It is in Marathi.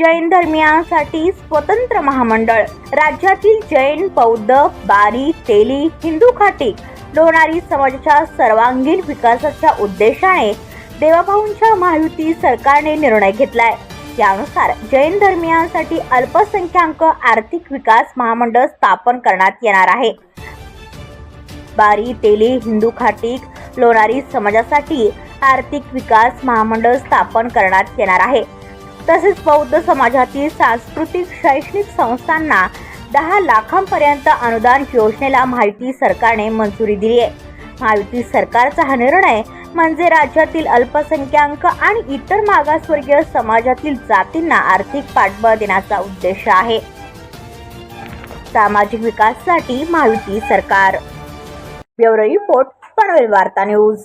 जैन धर्मियांसाठी स्वतंत्र महामंडळ. राज्यातील जैन बौद्ध बारी तेली हिंदू खाटी. लोणारी समाजाच्या सर्वांगीण विकासाच्या उद्देशाने देवाभाऊंच्या महायुती सरकारने निर्णय घेतलाय. यानुसार जैन धर्मियांसाठी अल्पसंख्याक आर्थिक विकास महामंडळ स्थापन करण्यात येणार आहे. बारी तेली हिंदू खाटीक लोणारी समाजासाठी आर्थिक विकास महामंडळ स्थापन करण्यात येणार आहे. तसेच बौद्ध समाजातील सांस्कृतिक शैक्षणिक संस्थांना दहा लाखांपर्यंत अनुदान योजनेला माहिती सरकारने मंजुरी दिली आहे. महायुती सरकारचा हा निर्णय म्हणजे राज्यातील अल्पसंख्याक आणि इतर मागासवर्गीय समाजातील जातींना आर्थिक पाठबळ देण्याचा उद्देश आहे. सामाजिक विकासासाठी महायुती सरकार. ब्युरो रिपोर्ट पनवेल वार्ता न्यूज.